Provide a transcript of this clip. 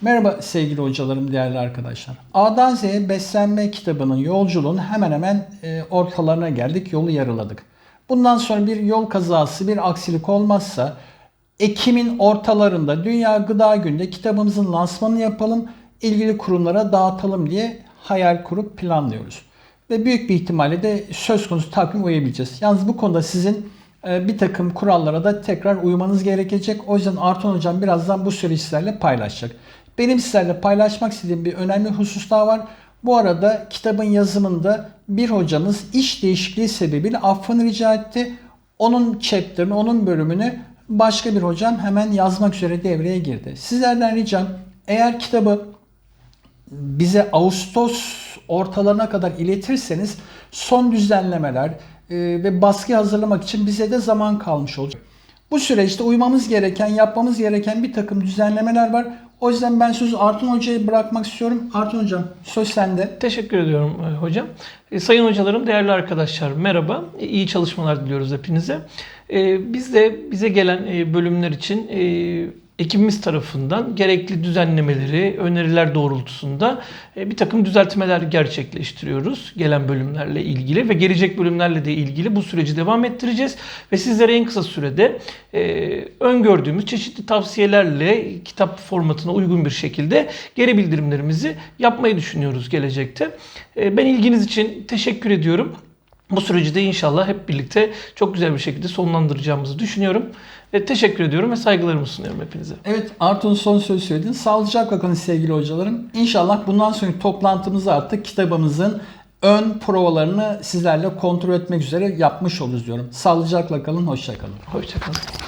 Merhaba sevgili hocalarım, değerli arkadaşlar. A'dan Z'ye beslenme kitabının yolculuğun hemen hemen e, ortalarına geldik, yolu yarıladık. Bundan sonra bir yol kazası, bir aksilik olmazsa Ekim'in ortalarında Dünya Gıda Günü'nde kitabımızın lansmanını yapalım, ilgili kurumlara dağıtalım diye hayal kurup planlıyoruz. Ve büyük bir ihtimalle de söz konusu takvim uyabileceğiz. Yalnız bu konuda sizin e, bir takım kurallara da tekrar uymanız gerekecek. O yüzden Arton Hocam birazdan bu süreci sizlerle paylaşacak. Benim sizlerle paylaşmak istediğim bir önemli husus daha var. Bu arada kitabın yazımında bir hocamız iş değişikliği sebebiyle affını rica etti. Onun chapter'ını, onun bölümünü başka bir hocam hemen yazmak üzere devreye girdi. Sizlerden ricam eğer kitabı bize Ağustos ortalarına kadar iletirseniz son düzenlemeler e, ve baskı hazırlamak için bize de zaman kalmış olacak. Bu süreçte uymamız gereken, yapmamız gereken bir takım düzenlemeler var. O yüzden ben sözü Artun Hoca'ya bırakmak istiyorum. Artun Hocam söz sende. Teşekkür ediyorum e, hocam. E, Sayın hocalarım, değerli arkadaşlar merhaba. E, İyi çalışmalar diliyoruz hepinize. Biz de bize gelen bölümler için ekibimiz tarafından gerekli düzenlemeleri, öneriler doğrultusunda e, bir takım düzeltmeler gerçekleştiriyoruz gelen bölümlerle ilgili ve gelecek bölümlerle de ilgili bu süreci devam ettireceğiz ve sizlere en kısa sürede e, öngördüğümüz çeşitli tavsiyelerle kitap formatına uygun bir şekilde geri bildirimlerimizi yapmayı düşünüyoruz gelecekte. E, Ben ilginiz için teşekkür ediyorum. Bu süreci de inşallah hep birlikte çok güzel bir şekilde sonlandıracağımızı düşünüyorum. Ve teşekkür ediyorum ve saygılarımı sunuyorum hepinize. Evet Artun son söz söyledin. Sağlıcakla kalın sevgili hocalarım. İnşallah bundan sonraki toplantımızda artık kitabımızın ön provalarını sizlerle kontrol etmek üzere yapmış oluruz diyorum. Sağlıcakla kalın, hoşça kalın. Hoşçakalın.